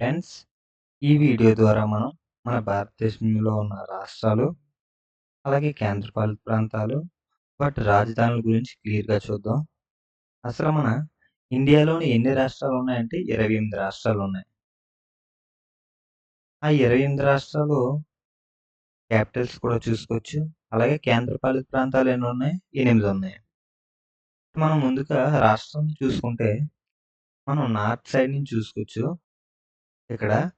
Friends ఈ video ద్వారా మనం మన భారతదేశంలో ఉన్న రాష్ట్రాలు అలాగే కేంద్రపాలిత ప్రాంతాలు వాటి రాజధానుల గురించి క్లియర్గా చూద్దాం. అసలు మన ఇండియాలోని ఎన్ని రాష్ట్రాలు ఉన్నాయంటే ఇరవై ఎనిమిది రాష్ట్రాలు ఉన్నాయి. ఆ ఇరవై ఎనిమిది రాష్ట్రాలు క్యాపిటల్స్ కూడా చూసుకోవచ్చు. అలాగే కేంద్రపాలిత ప్రాంతాలు ఎన్ని ఉన్నాయి? ఎనిమిది ఉన్నాయి. మనం ముందుగా రాష్ట్రం చూసుకుంటే మనం నార్త్ సైడ్ నుంచి చూసుకోవచ్చు. ఇక్కడ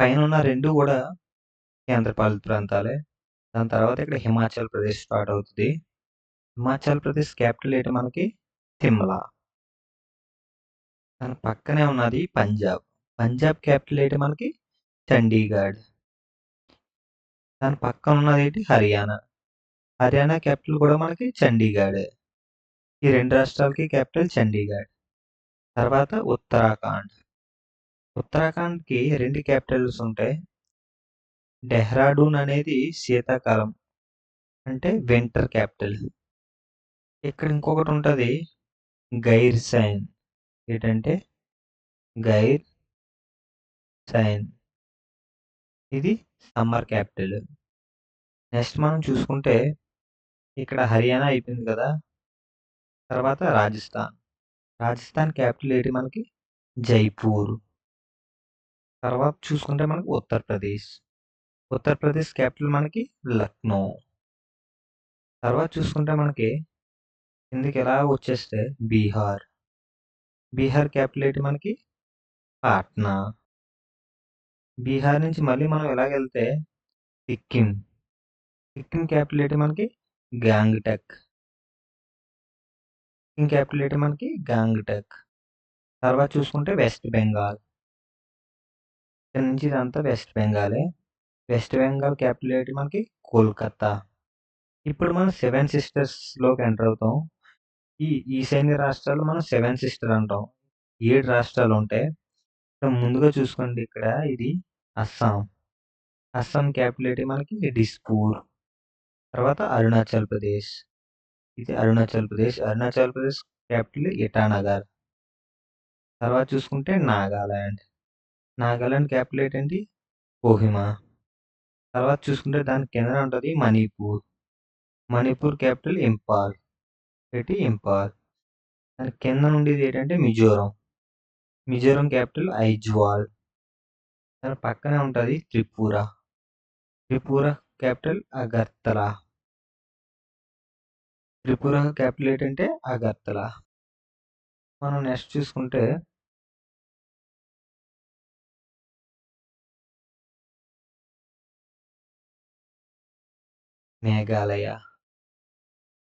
పైన ఉన్న రెండు కూడా కేంద్రపాలిత ప్రాంతాలే. దాని తర్వాత ఇక్కడ హిమాచల్ ప్రదేశ్ స్టార్ట్ అవుతుంది. హిమాచల్ ప్రదేశ్ క్యాపిటల్ ఏంటి మనకి? సిమ్లా దాని పక్కనే ఉన్నది పంజాబ్. పంజాబ్ క్యాపిటల్ ఏంటి మనకి? చండీగఢ్. దాని పక్కన ఉన్నది ఏంటి? హర్యానా. హర్యానా క్యాపిటల్ కూడా మనకి చండీగఢ్. ఈ రెండు రాష్ట్రాలకి క్యాపిటల్ చండీగఢ్. తర్వాత ఉత్తరాఖండ్. ఉత్తరాఖండ్కి రెండు క్యాపిటల్స్ ఉంటాయి. డెహ్రాడూన్ అనేది శీతాకాలం అంటే వింటర్ క్యాపిటల్. ఇక్కడ ఇంకొకటి ఉంటుంది గైర్ సైన్. ఏంటంటే గైర్ సైన్. ఇది సమ్మర్ క్యాపిటల్. నెక్స్ట్ మనం చూసుకుంటే ఇక్కడ హర్యానా అయిపోయింది కదా తర్వాత రాజస్థాన్. రాజస్థాన్ క్యాపిటల్ ఏంటి మనకి? జైపూర్. తర్వాత చూసుకుంటే మనకి ఉత్తరప్రదేశ్ ఉత్తరప్రదేశ్ క్యాపిటల్ మనకి లక్నో. తర్వాత చూసుకుంటే మనకి కిందకి ఎలా వచ్చేస్తే బీహార్. బీహార్ క్యాపిటల్ ఏంటి మనకి? పాట్నా. బీహార్ నుంచి మళ్ళీ మనం ఎలాగెళ్తే సిక్కిం. సిక్కిం క్యాపిటల్ ఏంటి మనకి? గాంగ్టక్ సిక్కిం క్యాపిటల్ ఏంటి మనకి? గాంగ్టక్ తర్వాత చూసుకుంటే వెస్ట్ బెంగాల్. ఇక్కడ నుంచి ఇదంతా వెస్ట్ బెంగాలే. వెస్ట్ బెంగాల్ క్యాపిటల్ ఏంటి మనకి? కోల్కతా. ఇప్పుడు మనం సెవెన్ సిస్టర్స్లోకి ఎంటర్ అవుతాం. ఈ ఈశాన్య రాష్ట్రాలు మనం సెవెన్ సిస్టర్ అంటాం. ఏడు రాష్ట్రాలు ఉంటాయి ముందుగా చూసుకోండి ఇక్కడ ఇది అస్సాం. అస్సాం క్యాపిటల్ ఏంటి మనకి? డిస్పూర్. తర్వాత అరుణాచల్ ప్రదేశ్. ఇది అరుణాచల్ ప్రదేశ్. అరుణాచల్ ప్రదేశ్ క్యాపిటల్ ఇటానగర్ తర్వాత చూసుకుంటే నాగాలాండ్. నాగాలాండ్ క్యాపిటల్ ఏంటి కోహిమా. తర్వాత చూసుకుంటే దాని కింద ఉంటుంది మణిపూర్. మణిపూర్ క్యాపిటల్ ఇంపాల్ ఏంటి? ఇంపాల్ దాని కింద ఉండేది ఏంటంటే మిజోరం. మిజోరం క్యాపిటల్ ఐజ్వాల్. దాని పక్కనే ఉంటుంది త్రిపుర. త్రిపుర క్యాపిటల్ అగర్తల. త్రిపుర క్యాపిటల్ ఏంటంటే అగర్తల. మనం నెక్స్ట్ చూసుకుంటే మేఘాలయ.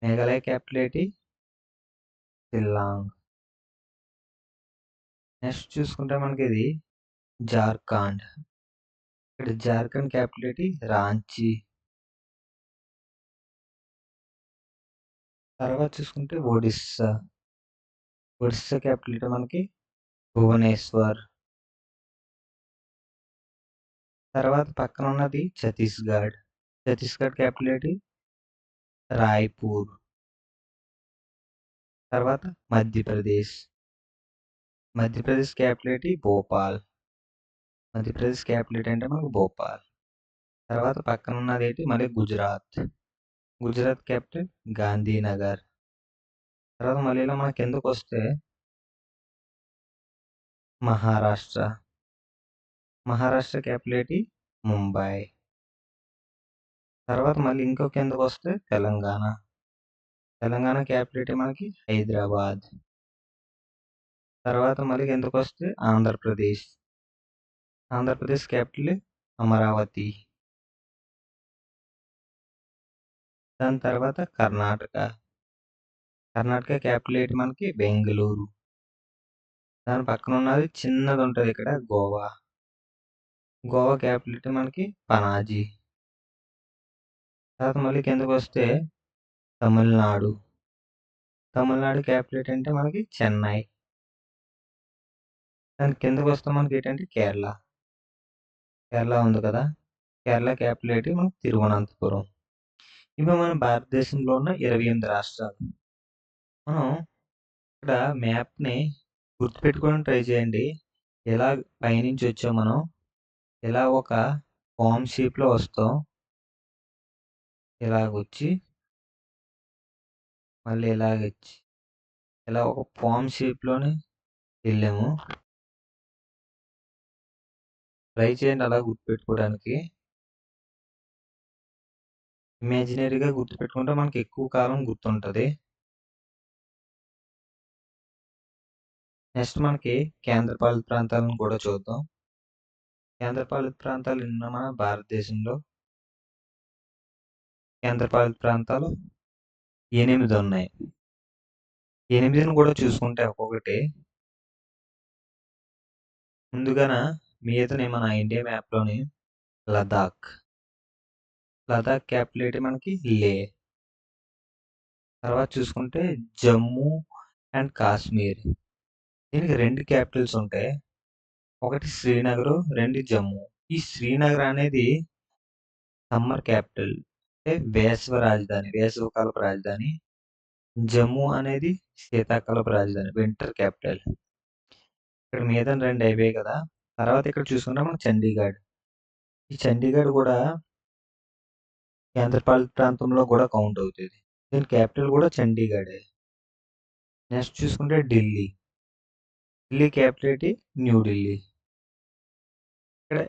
మేఘాలయ క్యాపిటల్ ఏంటి? షిల్లాంగ్. నెక్స్ట్ చూసుకుంటే మనకి ఇది జార్ఖండ్. ఇక్కడ జార్ఖండ్ క్యాపిటల్ ఏంటి? రాంచీ. తర్వాత చూసుకుంటే ఒడిస్సా. ఒడిస్సా క్యాపిటల్ ఏంటి మనకి? భువనేశ్వర్. తర్వాత పక్కన ఉన్నది ఛత్తీస్గఢ్. ఛత్తీస్గఢ్ క్యాపిటల్ ఏంటి? రాయ్పూర్. తర్వాత మధ్యప్రదేశ్. మధ్యప్రదేశ్ క్యాపిటల్ ఏంటి? భోపాల్. మధ్యప్రదేశ్ క్యాపిటల్ అంటే మనకు భోపాల్. తర్వాత పక్కన ఉన్నది ఏంటి? మళ్ళీ గుజరాత్. గుజరాత్ క్యాపిటల్ గాంధీనగర్. తర్వాత మళ్ళీ ఇలా మనకి ఎందుకు వస్తే? మహారాష్ట్ర. మహారాష్ట్ర క్యాపిటల్ ఏంటి? ముంబై. తర్వాత మళ్ళీ ఇంకొక ఎందుకు వస్తే తెలంగాణ. తెలంగాణ క్యాపిటల్ మనకి హైదరాబాద్. తర్వాత మళ్ళీ ఎందుకు వస్తే ఆంధ్రప్రదేశ్. ఆంధ్రప్రదేశ్ క్యాపిటల్ అమరావతి. దాని తర్వాత కర్ణాటక. కర్ణాటక క్యాపిటల్ ఏంటి మనకి బెంగళూరు. దాని పక్కన ఉన్నది చిన్నది ఉంటుంది ఇక్కడ గోవా. గోవా క్యాపిటల్ మనకి పనాజీ. తర్వాత మళ్ళీ కిందకు వస్తే తమిళనాడు. తమిళనాడు క్యాపిటల్ అంటే మనకి చెన్నై. దాని కిందకు వస్తే మనకి ఏంటంటే కేరళ. కేరళ ఉంది కదా? కేరళ క్యాపిటల్ ఏంటి? మనకి తిరువనంతపురం. ఇవి మన భారతదేశంలో ఉన్న ఇరవై ఎనిమిది రాష్ట్రాలు. మనం ఇక్కడ మ్యాప్ని గుర్తుపెట్టుకోవడానికి ట్రై చేయండి. ఇలా పైనుంచి వచ్చాం మనం? ఇలా ఒక ఫామ్ షేప్లో వస్తాం? ఇలాగొచ్చి మళ్ళీ ఇలాగొచ్చి ఇలా ఒక ఫామ్ షేప్లోనే వెళ్ళాము ట్రై చేయండి అలా గుర్తుపెట్టుకోవడానికి. ఇమాజినరీగా గుర్తుపెట్టుకుంటే మనకి ఎక్కువ కాలం గుర్తుంటుంది. నెక్స్ట్ మనకి కేంద్రపాలిత ప్రాంతాలను కూడా చూద్దాం. కేంద్రపాలిత ప్రాంతాలు ఎన్నో మన భారతదేశంలో కేంద్రపాలిత ప్రాంతాలు ఎనిమిది ఉన్నాయి. ఎనిమిదిని కూడా చూసుకుంటే ఒక్కొక్కటి. ముందుగాన మీదనే మన ఇండియా మ్యాప్లోని లదాఖ్ లదాఖ్ క్యాపిటల్ మనకి? లే. తర్వాత చూసుకుంటే జమ్మూ అండ్ కాశ్మీర్. దీనికి రెండు క్యాపిటల్స్ ఉంటాయి. ఒకటి శ్రీనగర్ రెండు జమ్మూ. ఈ శ్రీనగర్ అనేది సమ్మర్ క్యాపిటల్. అంటే వేసవ రాజధాని వేసవకాలపు రాజధాని జమ్మూ అనేది శీతాకాలపు రాజధాని వింటర్ క్యాపిటల్ ఇక్కడ మీద రెండు అయిపోయాయి కదా. తర్వాత ఇక్కడ చూసుకుంటే మనం చండీగఢ్. ఈ చండీగఢ్ కూడా కేంద్రపాలిత ప్రాంతంలో కూడా కౌంట్ అవుతుంది. దీని క్యాపిటల్ కూడా చండీగఢే. నెక్స్ట్ చూసుకుంటే ఢిల్లీ. ఢిల్లీ క్యాపిటల్ న్యూఢిల్లీ ఇక్కడ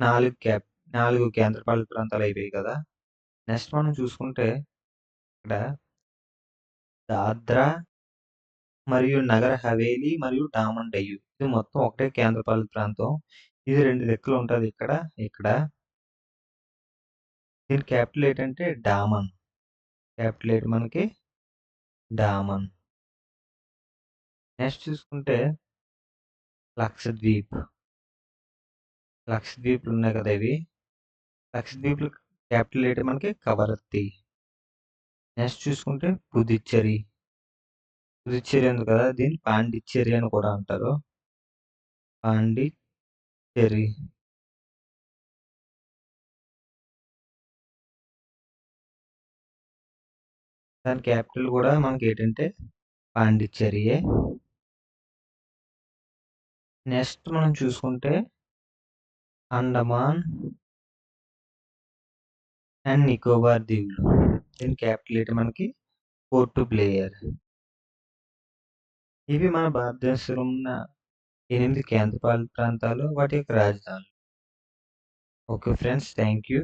నాలుగు క్యాప్ నాలుగు కేంద్రపాలిత ప్రాంతాలు అయిపోయాయి కదా. నెక్స్ట్ మనం చూసుకుంటే ఇక్కడ దాద్రా మరియు నగర హవేలీ మరియు డామన్ డయ్యు ఇది మొత్తం ఒకటే కేంద్రపాలిత ప్రాంతం. ఇది రెండు దిక్కులు ఉంటుంది ఇక్కడ ఇక్కడ. దీని క్యాపిటల్ ఏంటంటే డామన్. క్యాపిటల్ ఏంటి మనకి? డామన్. నెక్స్ట్ చూసుకుంటే లక్షద్వీప్. లక్షద్వీప్లు ఉన్నాయి కదా ఇవి. లక్షద్వీప్లు క్యాపిటల్ ఏంటి మనకి కవరత్తి నెక్స్ట్ చూసుకుంటే పుదుచ్చేరి. పుదుచ్చేరి ఉంది కదా దీన్ని పాండిచ్చేరి అని కూడా అంటారు. పాండిచ్చేరి. దాని క్యాపిటల్ కూడా మనకి ఏంటంటే పాండిచ్చేరియే నెక్స్ట్ మనం చూసుకుంటే అండమాన్ అండ్ నికోబార్ దీవులు దీని క్యాపిటల్ ఏంటి మనకి పోర్ట్ ప్లేయర్ ఇవి మన భారతదేశంలో ఉన్న ఎనిమిది కేంద్రపాలిత ప్రాంతాలు వాటి యొక్క రాజధానులు. Okay friends thank you